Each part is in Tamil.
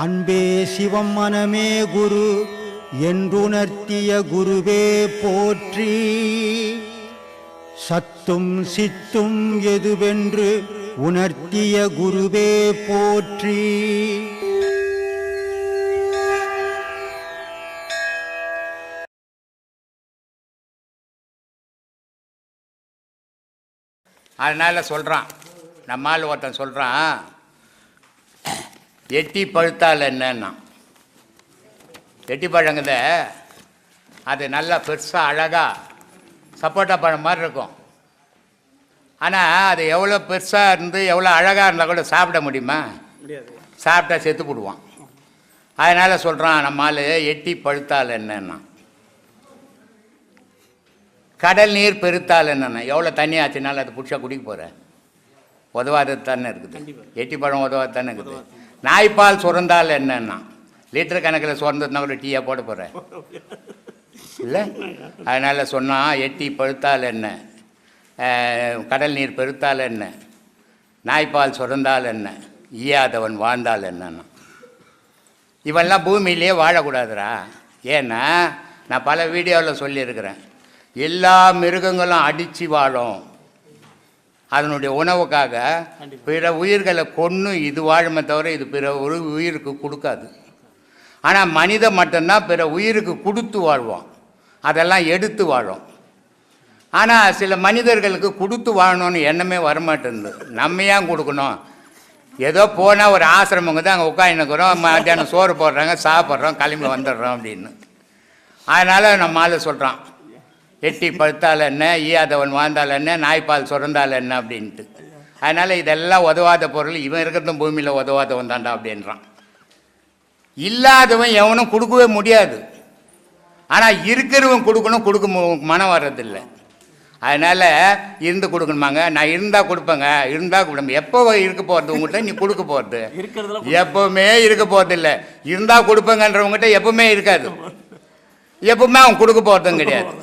அன்பே சிவம் மனமே குரு என்றுணர்த்திய குருவே போற்றி. சத்தும் சித்தும் எதுவென்று உணர்த்திய குருவே போற்றி. அதனால் சொல்கிறான் நம்மால் ஒருத்தன் சொல்கிறான் எட்டி பழுத்தால் என்னன்னா? எட்டி பழங்குத? அது நல்லா பெருசாக அழகாக சப்போட்டா பழம் மாதிரி இருக்கும். ஆனால் அது எவ்வளோ பெருசாக இருந்து எவ்வளோ அழகாக இருந்தால் கூட சாப்பிட முடியுமா? முடியாது. சாப்பிட்டா செத்து போடுவான். அதனால் சொல்கிறான் நம்மால் எட்டி பழுத்தால் என்னன்னா? கடல் நீர் பெருத்தால் என்னென்ன? எவ்வளோ தண்ணி ஆச்சுனாலும் அது பிடிச்சா குடிக்க போகிறேன் உதவாதது தானே இருக்குது. எட்டி பழம் உதவாது தானே இருக்குது. நாய்ப்பால் சுரந்தால் என்னன்னா? லிட்டர் கணக்கில் சுரந்ததுனா கூட டீயாக போட போகிறேன் இல்லை? அதனால் சொன்னால் எட்டி பழுத்தால் என்ன? கடல் நீர் பெருத்தால் என்ன? நாய்ப்பால் சுரந்தால் என்ன? ஈயாதவன் வாழ்ந்தால் என்னன்னா? இவெல்லாம் பூமியிலே வாழக்கூடாதுரா ஏன்னா நான் பல வீடியோவில் சொல்லியிருக்கிறேன். எல்லா மிருகங்களும் அடித்து வாழும். அதனுடைய உணவுக்காக பிற உயிர்களை கொன்று இது வாழுமே தவிர இது பிற ஒரு உயிருக்கு கொடுக்காது. ஆனால் மனிதன் மட்டும்தான் பிற உயிருக்கு கொடுத்து வாழ்வோம் அதெல்லாம் எடுத்து வாழும். ஆனால் சில மனிதர்களுக்கு கொடுத்து வாழணும்னு எண்ணமே வரமாட்டேங்குது நம்ம ஏன் கொடுக்கணும்? ஏதோ போனால் ஒரு ஆசிரமங்க தான் அங்கே உட்காந்துக்கிறோம் மத்தியானம் சோறு போடுறாங்க சாப்பிட்றோம் கிளம்பி வந்துடுறோம் அப்படின்னு. அதனால் நம்ம ஆளு சொல்கிறான் எட்டி பழுத்தால் என்ன ஈயாதவன் வாழ்ந்தால் என்ன நாய்ப்பால் சுரந்தால் என்ன அப்படின்ட்டு. அதனால் இதெல்லாம் உதவாத பொருள் இவன் இருக்கிறதும் பூமியில் உதவாதவன் தாண்டா அப்படின்றான். இல்லாதவன் எவனும் கொடுக்கவே முடியாது. ஆனால் இருக்கிறவன் கொடுக்கணும் கொடுக்க மனம் வர்றதில்லை. அதனால் இருந்து கொடுக்கணுமாங்க? நான் இருந்தால் கொடுப்பேங்க. இருந்தால் கொடுப்பேன். எப்போ இருக்க போகிறது உங்கள்கிட்ட நீ கொடுக்க போகிறது எப்பவுமே இருக்க போகிறதில்ல இருந்தால் கொடுப்பேங்கன்றவங்ககிட்ட எப்பவுமே இருக்காது. எப்பவுமே அவன் கொடுக்க போகிறதும் கிடையாது.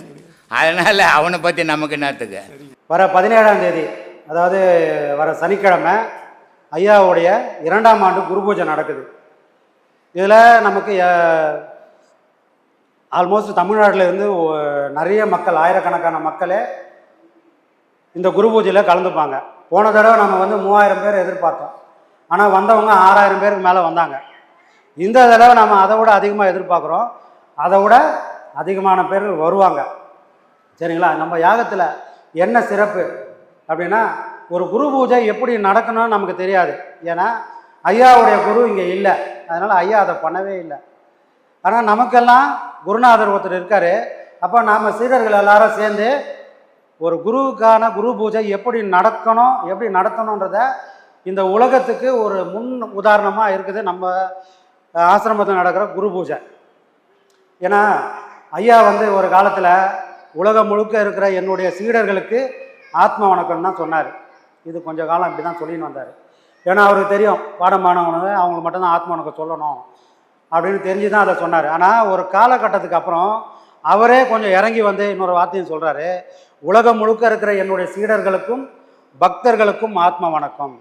அதனால் அவனை பற்றி நமக்கு என்னத்துக்கு? வர பதினேழாம் தேதி அதாவது வர சனிக்கிழமை ஐயாவுடைய இரண்டாம் ஆண்டு குரு பூஜை நடக்குது. இதில் நமக்கு ஆல்மோஸ்ட் தமிழ்நாட்டில் இருந்து நிறைய மக்கள் ஆயிரக்கணக்கான மக்களே இந்த குரு பூஜையில் கலந்துப்பாங்க. போன தடவை நம்ம வந்து மூவாயிரம் பேர் எதிர்பார்த்தோம். ஆனால் வந்தவங்க ஆறாயிரம் பேருக்கு மேலே வந்தாங்க. இந்த தடவை நம்ம அதை விட அதிகமாக எதிர்பார்க்குறோம். அதை விட அதிகமான பேர்கள் வருவாங்க. சரிங்களா? நம்ம யாகத்தில் என்ன சிறப்பு? அப்படின்னா ஒரு குரு பூஜை எப்படி நடக்கணும்னு நமக்கு தெரியாது. ஏன்னா ஐயாவுடைய குரு இங்கே இல்லை. அதனால் ஐயா அதை பண்ணவே இல்லை. ஆனால் நமக்கெல்லாம் குருநாதர் ஒருத்தர் இருக்கார். அப்போ நாம் சீடர்கள் எல்லாரும் சேர்ந்து ஒரு குருவுக்கான குரு பூஜை எப்படி நடக்கணும் எப்படி நடத்தணுன்றத இந்த உலகத்துக்கு ஒரு முன் உதாரணமாக இருக்குது நம்ம ஆசிரமத்தில் நடக்கிற குரு பூஜை. ஏன்னா ஐயா வந்து ஒரு காலத்தில் உலகம் முழுக்க இருக்கிற என்னுடைய சீடர்களுக்கு ஆத்ம வணக்கம் தான் சொன்னார். இது கொஞ்ச காலம் இப்படி தான் சொல்லின்னு வந்தார். ஏன்னா அவருக்கு தெரியும் பாடமானவனுங்க அவங்களுக்கு மட்டும்தான் ஆத்ம வணக்கம் சொல்லணும் அப்படின்னு தெரிஞ்சு தான் அதை சொன்னார். ஆனால் ஒரு காலகட்டத்துக்கு அப்புறம் அவரே கொஞ்சம் இறங்கி வந்து இன்னொரு வார்த்தையும் சொல்கிறாரு உலகம் முழுக்க இருக்கிற என்னுடைய சீடர்களுக்கும் பக்தர்களுக்கும் ஆத்ம வணக்கம்.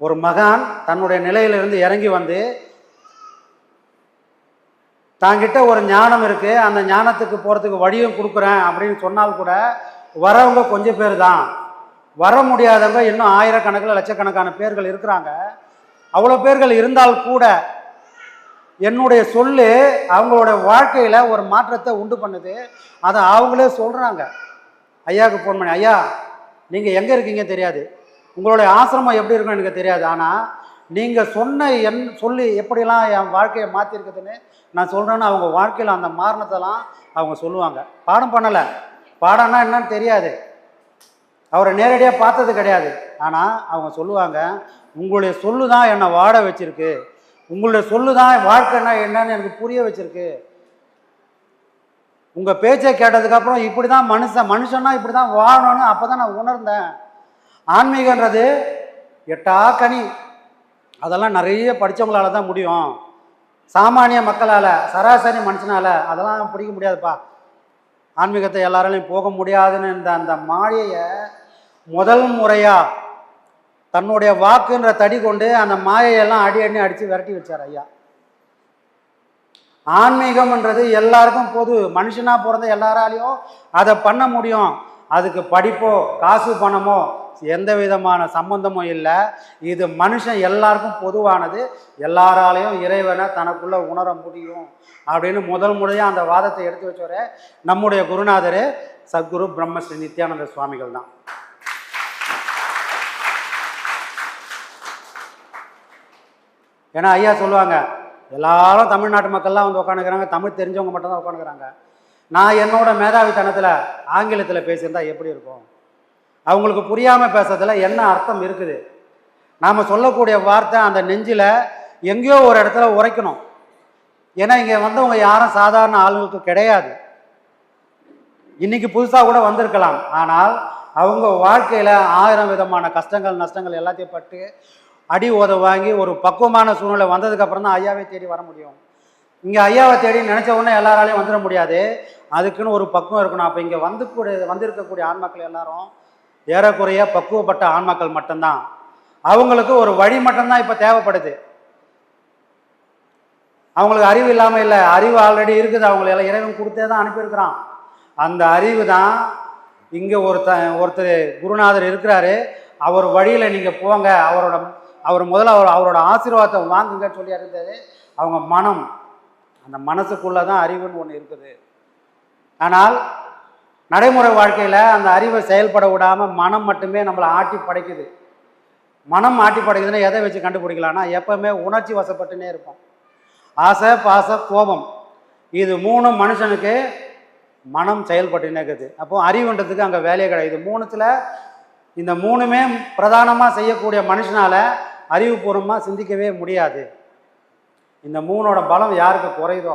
ஒரு மகான் தன்னுடைய நிலையிலிருந்து இறங்கி வந்து தாங்கிட்ட ஒரு ஞானம் இருக்குது அந்த ஞானத்துக்கு போகிறதுக்கு வழியும் கொடுக்குறேன் அப்படின்னு சொன்னால் கூட வரவங்க கொஞ்சம் பேர் தான். வர முடியாதவங்க இன்னும் ஆயிரக்கணக்கில் லட்சக்கணக்கான பேர்கள் இருக்கிறாங்க. அவ்வளோ பேர்கள் இருந்தால் கூட என்னுடைய சொல்லு அவங்களோட வாழ்க்கையில் ஒரு மாற்றத்தை உண்டு பண்ணுது. அதை அவங்களே சொல்கிறாங்க ஐயாவுக்கு ஃபோன் பண்ணி. ஐயா நீங்கள் எங்கே இருக்கீங்க தெரியாது. உங்களுடைய ஆசிரமம் எப்படி இருக்குன்னு எனக்கு தெரியாது. ஆனால் நீங்கள் சொன்ன என் சொல்லி எப்படிலாம் என் வாழ்க்கையை மாற்றிருக்குதுன்னு நான் சொல்கிறேன்னு அவங்க வாழ்க்கையில் அந்த மாரணத்தெல்லாம் அவங்க சொல்லுவாங்க. பாடம் பண்ணலை. பாடம்னா என்னன்னு தெரியாது. அவரை நேரடியாக பார்த்தது கிடையாது. ஆனால் அவங்க சொல்லுவாங்க உங்களுடைய சொல்லு தான் என்னை வாட வச்சுருக்கு. உங்களுடைய சொல்லு தான் வாழ்க்கைன்னா என்னன்னு எனக்கு புரிய வச்சுருக்கு. உங்கள் பேச்சை கேட்டதுக்கப்புறம் இப்படி தான் மனுஷன் மனுஷன்னா இப்படி தான் வாழணும்னு அப்போ தான் நான் உணர்ந்தேன். ஆன்மீகன்றது எட்டா கனி. அதெல்லாம் நிறைய படித்தவங்களால தான் முடியும். சாமானிய மக்களால் சராசரி மனுஷனால் அதெல்லாம் பிடிக்க முடியாதுப்பா. ஆன்மீகத்தை எல்லாராலையும் போக முடியாதுன்னு இந்த அந்த மாயையை முதல் முறையாக தன்னுடைய வாக்குன்ற தடி கொண்டு அந்த மாயையெல்லாம் அடி அடி அடித்து விரட்டி வச்சார் ஐயா. ஆன்மீகம்ன்றது எல்லாருக்கும் பொது. மனுஷனாக பிறந்த எல்லாராலையும் அதை பண்ண முடியும். அதுக்கு படிப்போ காசு பணமோ எந்த விதமான சம்பந்தமும் இல்லை. இது மனுஷன் எல்லாருக்கும் பொதுவானது. எல்லாராலையும் இறைவனை தனக்குள்ளே உணர முடியும் அப்படின்னு முதல் முறையாக அந்த வாதத்தை எடுத்து வச்சவரே நம்முடைய குருநாதர் சத்குரு பிரம்மஸ்ரீ நித்யானந்த சுவாமிகள் தான். ஏன்னா ஐயா சொல்லுவாங்க எல்லாரும் தமிழ்நாட்டு மக்கள்லாம் வந்து உட்காந்துக்கிறாங்க தமிழ் தெரிஞ்சவங்க மட்டும்தான் உட்காந்துக்கிறாங்க நான் என்னோட மேதாவித்தனத்தில் ஆங்கிலத்தில் பேசியிருந்தா எப்படி இருக்கும்? அவங்களுக்கு புரியாமல் பேசுறதுல என்ன அர்த்தம் இருக்குது? நாம் சொல்லக்கூடிய வார்த்தை அந்த நெஞ்சில் எங்கேயோ ஒரு இடத்துல உரைக்கணும். ஏன்னா இங்கே வந்தவங்க யாரும் சாதாரண ஆளுங்களுக்கு கிடையாது. இன்னைக்கு புதுசாக கூட வந்திருக்கலாம். ஆனால் அவங்க வாழ்க்கையில் ஆயிரம் விதமான கஷ்டங்கள் நஷ்டங்கள் எல்லாத்தையும் பட்டு அடி உத வாங்கி ஒரு பக்குவமான சூழ்நிலை வந்ததுக்கப்புறம் தான் ஐயாவை தேடி வர முடியும். இங்கே ஐயாவை தேடி நினச்ச உடனே எல்லாராலையும் வந்துட முடியாது. அதுக்குன்னு ஒரு பக்குவம் இருக்கணும். அப்போ இங்கே வந்து கூட வந்திருக்கக்கூடிய ஆன்மாக்கள் எல்லாரும் ஏறக்குறைய பக்குவப்பட்ட ஆன்மாக்கள் மட்டும்தான். அவங்களுக்கு ஒரு வழி மட்டும்தான் இப்போ தேவைப்படுது. அவங்களுக்கு அறிவு இல்லாமல் இல்லை. அறிவு ஆல்ரெடி இருக்குது. அவங்களை எல்லாம் இறைவன் கொடுத்தே தான் அனுப்பியிருக்கிறான். அந்த அறிவு தான் இங்கே ஒருத்த ஒருத்தர் குருநாதர் இருக்கிறாரு. அவர் வழியில் நீங்கள் போங்க. அவரோட அவர் முதல்ல அவர் அவரோட ஆசீர்வாதத்தை வாங்குங்கன்னு சொல்லி இருந்தது அவங்க மனம். அந்த மனசுக்குள்ளே தான் அறிவுன்னு ஒன்று இருக்குது. ஆனால் நடைமுறை வாழ்க்கையில் அந்த அறிவை செயல்பட விடாமல் மனம் மட்டுமே நம்மளை ஆட்டி படைக்குது. மனம் ஆட்டி படைக்குதுன்னா எதை வச்சு கண்டுபிடிக்கலாம்னா எப்போவுமே உணர்ச்சி வசப்பட்டுனே இருப்போம். ஆசை பாச கோபம். இது மூணும் மனுஷனுக்கு மனம் செயல்பட்டுனே இருக்குது. அப்போது அறிவுன்றதுக்கு அங்கே வேலையே கிடையாது. மூணுத்தில் இந்த மூணுமே பிரதானமாக செய்யக்கூடிய மனுஷனால் அறிவுபூர்வமாக சிந்திக்கவே முடியாது. இந்த மூணோட பலம் யாருக்கு குறையுதோ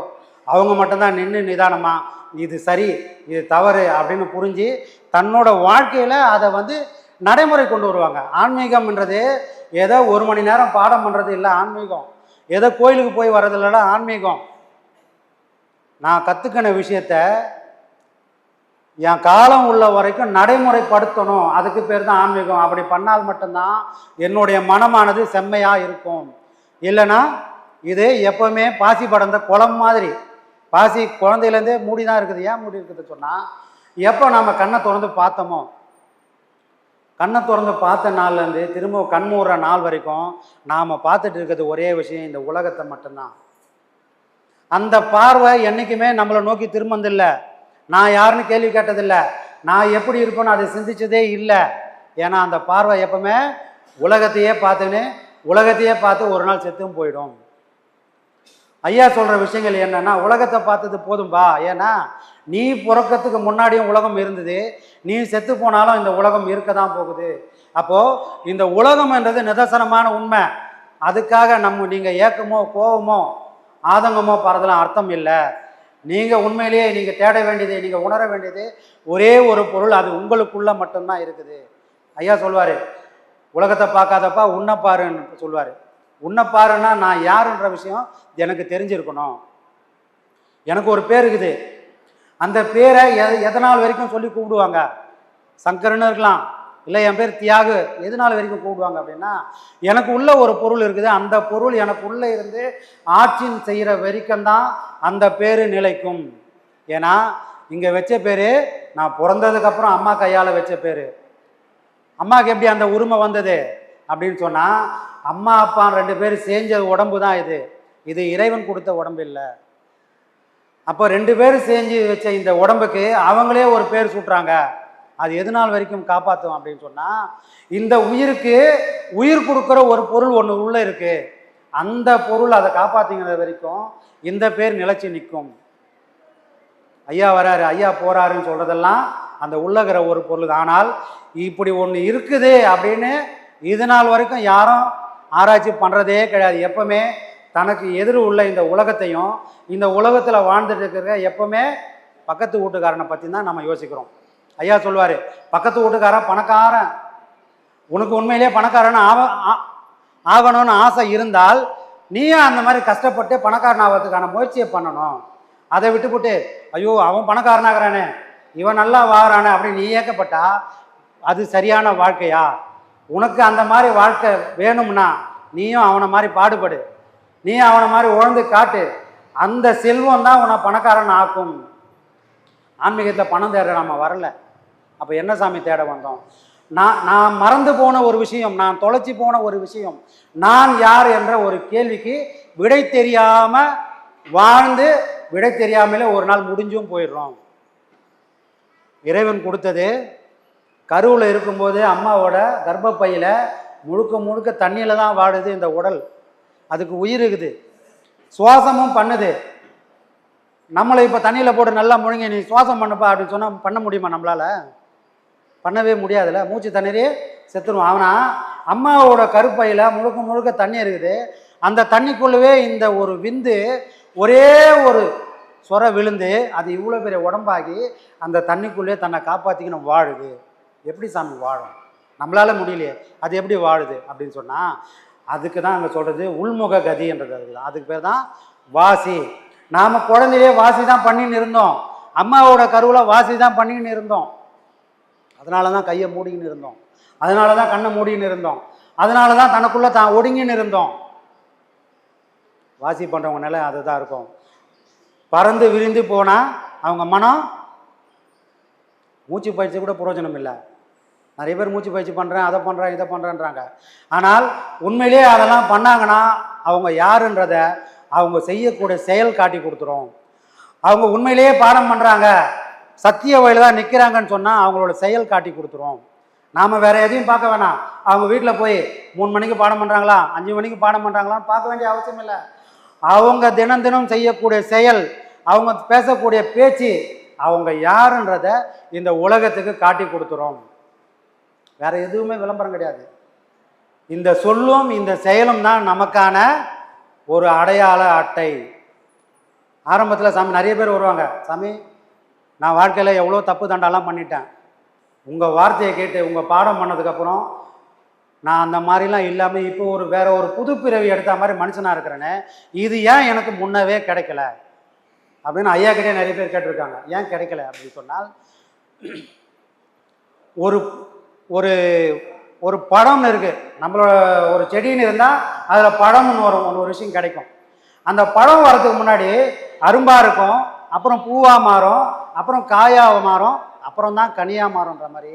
அவங்க மட்டும்தான் நின்று நிதானமாக இது சரி இது தவறு அப்படின்னு புரிஞ்சு தன்னோட வாழ்க்கையில் அதை வந்து நடைமுறை கொண்டு வருவாங்க. ஆன்மீகம்ன்றது ஏதோ ஒரு மணி நேரம் பாடம் பண்ணுறது இல்லை ஆன்மீகம். ஏதோ கோயிலுக்கு போய் வர்றது இல்லைனா ஆன்மீகம். நான் கற்றுக்கின விஷயத்த என் காலம் உள்ள வரைக்கும் நடைமுறைப்படுத்தணும். அதுக்கு பேர் தான் ஆன்மீகம். அப்படி பண்ணால் மட்டும்தான் என்னுடைய மனமானது செம்மையாக இருக்கும். இல்லைன்னா இது எப்பவுமே பாசி படர்ந்த குளம் மாதிரி. பாசி குழந்தையிலேருந்தே மூடி தான் இருக்குது. ஏன் மூடி இருக்குது சொன்னால் எப்போ நம்ம கண்ணை திறந்து பார்த்தோமோ கண்ணை திறந்து பார்த்த நாள்லேருந்து திரும்ப கண் மூடுற நாள் வரைக்கும் நாம் பார்த்துட்டு இருக்கிறது ஒரே விஷயம் இந்த உலகத்தை மட்டும்தான். அந்த பார்வை என்றைக்குமே நம்மளை நோக்கி திரும்பதில்லை நான் யாருன்னு கேள்வி கேட்டதில்லை. நான் எப்படி இருப்பேன்னு அதை சிந்திச்சதே இல்லை. ஏன்னா அந்த பார்வை எப்பவுமே உலகத்தையே பார்த்துன்னு உலகத்தையே பார்த்து ஒரு நாள் செத்தும் போயிடும். ஐயா சொல்கிற விஷயங்கள் என்னென்னா உலகத்தை பார்த்தது போதும்பா. ஏன்னா நீ பிறக்கத்துக்கு முன்னாடியும் உலகம் இருந்தது. நீ செத்து போனாலும் இந்த உலகம் இருக்க தான் போகுது. அப்போது இந்த உலகம்ன்றது நிதர்சனமான உண்மை. அதுக்காக நம்ம நீங்கள் ஏக்கமோ கோபமோ ஆதங்கமோ பறதெல்லாம் அர்த்தம் இல்லை. நீங்கள் உண்மையிலேயே நீங்கள் தேட வேண்டியது நீங்கள் உணர வேண்டியது ஒரே ஒரு பொருள் அது உங்களுக்குள்ளே மட்டும்தான் இருக்குது. ஐயா சொல்வார் உலகத்தை பார்க்காதப்பா உன்னை பாருன்னு சொல்லுவார் உன்னை பாருன்னா நான் யாருன்ற விஷயம் எனக்கு தெரிஞ்சிருக்கணும். எனக்கு ஒரு பேர் இருக்குது. அந்த பேரை எ எதனால் வரைக்கும் சொல்லி கூப்பிடுவாங்க? சங்கரன்னு இருக்கலாம். இல்லை என் பேர் தியாகு. எதனால் வரைக்கும் கூப்பிடுவாங்க அப்படின்னா எனக்கு உள்ள ஒரு பொருள் இருக்குது. அந்த பொருள் எனக்கு உள்ளே இருந்து ஆட்சின் செய்கிற வரைக்கும் தான் அந்த பேர் நிலைக்கும். ஏன்னா இங்கே வச்ச பேர் நான் பிறந்ததுக்கப்புறம் அம்மா கையால் வச்ச பேர். அம்மாவுக்கு எப்படி அந்த உரிமை வந்தது? அப்படின்னு சொன்னால் அம்மா அப்பா ரெண்டு பேரும் செஞ்ச உடம்பு தான் இது. இது இறைவன் கொடுத்த உடம்பு இல்லை. அப்போ ரெண்டு பேரும் செஞ்சு வச்ச இந்த உடம்புக்கு அவங்களே ஒரு பேர் சூட்டுறாங்க. அது எது நாள் வரைக்கும் காப்பாற்றும் அப்படின்னு சொன்னால் இந்த உயிருக்கு உயிர் கொடுக்குற ஒரு பொருள் ஒன்று உள்ளே இருக்குது அந்த பொருள் அதை காப்பாற்றிங்கிறது வரைக்கும் இந்த பேர் நிலச்சி நிற்கும் ஐயா வராரு ஐயா போகிறாருன்னு சொல்கிறதெல்லாம் அந்த உள்ளகிற ஒரு பொருள். ஆனால் இப்படி ஒன்று இருக்குது அப்படின்னு இது நாள் வரைக்கும் யாரும் ஆராய்ச்சி பண்ணுறதே கிடையாது. எப்பவுமே தனக்கு எதிர் உள்ள இந்த உலகத்தையும் இந்த உலகத்தில் வாழ்ந்துட்டு இருக்கிற எப்பவுமே பக்கத்து வீட்டுக்காரனை பற்றி தான் நம்ம யோசிக்கிறோம். ஐயா சொல்லுவார் பக்கத்து வீட்டுக்காரன் பணக்காரன். உனக்கு உண்மையிலேயே பணக்காரன் ஆவ ஆ- ஆகணும்னு ஆசை இருந்தால் நீயும் அந்த மாதிரி கஷ்டப்பட்டு பணக்காரன் ஆகிறதுக்கான முயற்சியை பண்ணணும். அதை விட்டுப்புட்டு ஐயோ அவன் பணக்காரனாகிறானே. இவன் நல்லா வாரானே அப்படின்னு நீ ஏக்கப்பட்டா அது சரியான வாழ்க்கையா? உனக்கு அந்த மாதிரி வாழ்க்கை வேணும்னா நீயும் அவனை மாதிரி பாடுபடு. நீயும் அவனை மாதிரி உழந்து காட்டு. அந்த செல்வம் தான் உன்னை பணக்காரன் ஆக்கும். ஆன்மீகத்தில் பணம் தேட நம்ம வரல. அப்போ என்ன சாமி தேட வந்தோம்? நான் நான் மறந்து போன ஒரு விஷயம் நான் தொலைச்சி போன ஒரு விஷயம் நான் யார் என்ற ஒரு கேள்விக்கு விடை தெரியாமல் வாழ்ந்து விடை தெரியாமலே ஒரு நாள் முடிஞ்சும் போயிடுறோம். இறைவன் கொடுத்தது கருவில் இருக்கும்போது அம்மாவோட கர்ப்பப்பையில் முழுக்க முழுக்க தண்ணியில் தான் வாடுது இந்த உடல். அதுக்கு உயிர் இருக்குது. சுவாசமும் பண்ணுது. நம்மளை இப்போ தண்ணியில் போட்டு நல்லா முழுங்கி நீ சுவாசம் பண்ணுப்பா அப்படின்னு சொன்னால் பண்ண முடியுமா நம்மளால்? பண்ணவே முடியாதுல்ல. மூச்சு தண்ணீரே செத்துருவோம் அவனா அம்மாவோட கருப்பையில் முழுக்க முழுக்க தண்ணி இருக்குது. அந்த தண்ணிக்குள்ளவே இந்த ஒரு விந்து ஒரே ஒரு சொர விழுந்து அது இவ்வளோ பெரிய உடம்பாகி அந்த தண்ணிக்குள்ளே தன்னை காப்பாற்றிக்கணும் வாழுது. எப்படி சாமி வாழும்? நம்மளால முடியலையே அது எப்படி வாழுது அப்படின்னு சொன்னால் அதுக்கு தான் அங்கே சொல்கிறது உள்முக கதின்றது அதுதான் அதுக்கு பேர் தான் வாசி. நாம் குழந்தையிலே வாசி தான் பண்ணின்னு இருந்தோம். அம்மாவோட கருவில் வாசி தான் பண்ணின்னு இருந்தோம். அதனால தான் கையை மூடின்னு இருந்தோம். அதனால தான் கண்ணை மூடின்னு இருந்தோம். அதனால தான் தனக்குள்ளே தான் ஒடுங்கின்னு இருந்தோம். வாசி பண்ணுறவங்க நிலை அதுதான் இருக்கும். பறந்து விரிந்து போனால் அவங்க மனம் மூச்சு பயிற்சி கூட பிரயோஜனம் இல்லை. நிறைய பேர் மூச்சு பயிற்சி பண்ணுறேன் அதை பண்ணுறேன் இதை பண்ணுறேன்றாங்க ஆனால் உண்மையிலேயே அதெல்லாம் பண்ணாங்கன்னா அவங்க யாருன்றத அவங்க செய்யக்கூடிய செயல் காட்டி கொடுத்துரும். அவங்க உண்மையிலேயே பாடம் பண்ணுறாங்க சத்திய வழியில் தான் நிற்கிறாங்கன்னு சொன்னால் அவங்களோட செயல் காட்டி கொடுத்துரும். நாம் வேறு எதையும் பார்க்க வேணாம். அவங்க வீட்டில் போய் மூணு மணிக்கு பாடம் பண்ணுறாங்களா அஞ்சு மணிக்கு பாடம் பண்ணுறாங்களான்னு பார்க்க வேண்டிய அவசியம் இல்லை. அவங்க தினம் தினம் செய்யக்கூடிய செயல் அவங்க பேசக்கூடிய பேச்சு அவங்க யாருன்றத இந்த உலகத்துக்கு காட்டி கொடுத்துரும். வேற எதுவுமே விளம்பரம் கிடையாது. இந்த சொல்லும் இந்த செயலும் தான் நமக்கான ஒரு அடையாள அட்டை. ஆரம்பத்தில் சாமி நிறைய பேர் வருவாங்க சாமி நான் வாழ்க்கையில் எவ்வளோ தப்பு தண்டாலாம் பண்ணிட்டேன். உங்கள் வார்த்தையை கேட்டு உங்கள் பாடம் பண்ணதுக்கப்புறம் நான் அந்த மாதிரிலாம் இல்லாமல் இப்போ ஒரு வேற ஒரு புது பிறவி எடுத்த மாதிரி மனுஷனாக இருக்கிறேனே இது ஏன் எனக்கு முன்னவே கிடைக்கல? அப்படின்னு ஐயா கிட்டே நிறைய பேர் கேட்டிருக்காங்க. ஏன் கிடைக்கல? அப்படின்னு சொன்னால் ஒரு ஒரு ஒரு பழம்னு இருக்குது நம்மளோட ஒரு செடின்னு இருந்தால் அதில் பழம்னு வரும் ஒரு விஷயம் கிடைக்கும். அந்த பழம் வரதுக்கு முன்னாடி அரும்பாக இருக்கும் அப்புறம் பூவாக மாறும் அப்புறம் காயாக மாறும் அப்புறம் தான் கனியாக மாறும்ன்ற மாதிரி.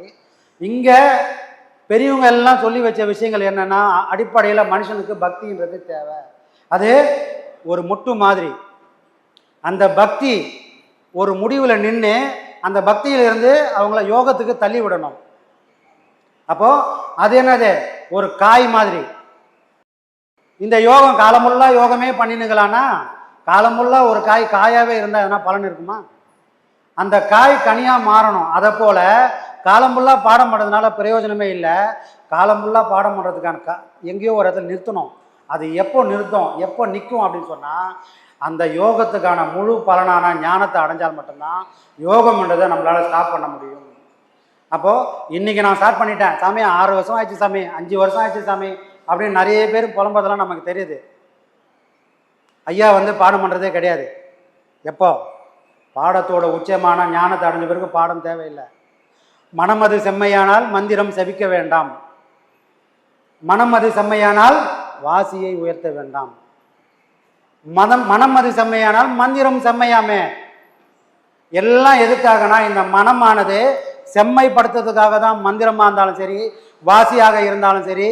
இங்கே பெரியவங்க எல்லாம் சொல்லி வச்ச விஷயங்கள் என்னென்னா அடிப்படையில் மனுஷனுக்கு பக்தின்றது தேவை. அது ஒரு முட்டு மாதிரி. அந்த பக்தி ஒரு முடிவில் நின்று அந்த பக்தியிலிருந்து அவங்கள யோகத்துக்கு தள்ளி விடணும். அப்போ அது என்னது? ஒரு காய் மாதிரி. இந்த யோகம் காலமுள்ளா யோகமே பண்ணினுங்களான்னா காலமுள்ளா ஒரு காய் காயாகவே இருந்தால் எதனா பலன் இருக்குமா? அந்த காய் கனியாக மாறணும். அதை போல் காலமுள்ளா பாடம் பண்ணுறதுனால பிரயோஜனமே இல்லை. காலமுள்ளா பாடம் பண்ணுறதுக்கான கா எங்கேயோ ஒரு இடத்துல நிறுத்தணும். அது எப்போ நிறுத்தும்? எப்போ நிற்கும் அப்படின்னு சொன்னால் அந்த யோகத்துக்கான முழு பலனான ஞானத்தை அடைஞ்சால் மட்டும்தான் யோகம்ன்றதை நம்மளால் ஸ்டாப் பண்ண முடியும். அப்போது இன்றைக்கி நான் ஸ்டார்ட் பண்ணிட்டேன். சாமி ஆறு வருஷம் ஆயிடுச்சு சாமி. அஞ்சு வருஷம் ஆயிடுச்சு சாமி. அப்படின்னு நிறைய பேர் புலம்புறதெல்லாம் நமக்கு தெரியுது. ஐயா வந்து பாடம் பண்ணுறதே கிடையாது. எப்போ? பாடத்தோட உச்சமான ஞானத்தை அடைஞ்ச பிறகு பாடம் தேவையில்லை. மனம் அது செம்மையானால் மந்திரம் செவிக்க வேண்டாம். மனம் அது செம்மையானால் வாசியை உயர்த்த வேண்டாம். மனம் மனம் அது செம்மையானால் மந்திரம் செம்மையாமே. எல்லாம் எதுக்காகனா இந்த மனமானது செம்மைப்படுத்துறதுக்காக தான் மந்திரமாக இருந்தாலும் சரி வாசியாக இருந்தாலும் சரி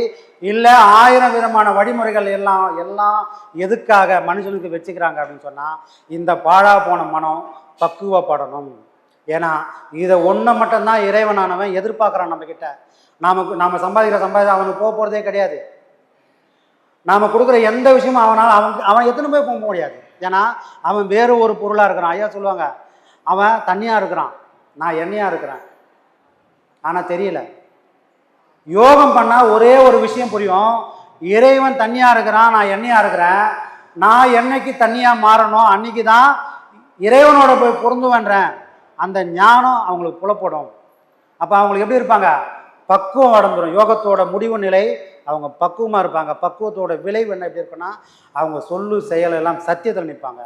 இல்லை ஆயிரம் விதமான வழிமுறைகள் எல்லாம் எல்லாம் எதுக்காக மனுஷனுக்கு வச்சுக்கிறாங்க அப்படின்னு சொன்னால் இந்த பாழா போன மனம் பக்குவப்படணும். ஏன்னா இதை ஒன்றை மட்டும்தான் இறைவனானவன் எதிர்பார்க்குறான் நம்மக்கிட்ட நமக்கு நாம் சம்பாதிக்கிற சம்பாதி அவனுக்கு போக போகிறதே கிடையாது. நாம் கொடுக்குற எந்த விஷயமும் அவனால் அவன் அவன் எத்தனை போய் போக முடியாது? ஏன்னா அவன் வேறு ஒரு பொருளாக இருக்கிறான். ஐயா சொல்லுவாங்க அவன் தண்ணியாக இருக்கிறான். நான் எண்ணெயாக இருக்கிறேன். ஆனால் தெரியல. யோகம் பண்ணால் ஒரே ஒரு விஷயம் புரியும். இறைவன் தண்ணியாக இருக்கிறான் நான் எண்ணெயாக இருக்கிறேன். நான் என்னைக்கு தண்ணியாக மாறணும் அன்னைக்கு தான் இறைவனோட போய் பொருந்துவேன்றேன். அந்த ஞானம் அவங்களுக்கு புலப்படும். அப்போ அவங்களுக்கு எப்படி இருப்பாங்க? பக்குவம் அடைந்துடும் யோகத்தோட முடிவு நிலை அவங்க பக்குவமாக இருப்பாங்க. பக்குவத்தோட விளைவு என்ன எப்படி இருக்குன்னா அவங்க சொல்லு செயல் எல்லாம் சத்தியத்தில் நிற்பாங்க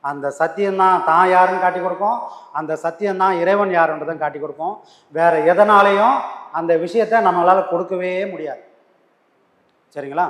அந்த சத்தியம்தான் தான் யாருன்னு காட்டி கொடுக்கும். அந்த சத்தியம்தான் இறைவன் யாருன்றதும் காட்டி கொடுக்கும். வேறு எதனாலையும் அந்த விஷயத்தை நம்மளால் கொடுக்கவே முடியாது. சரிங்களா?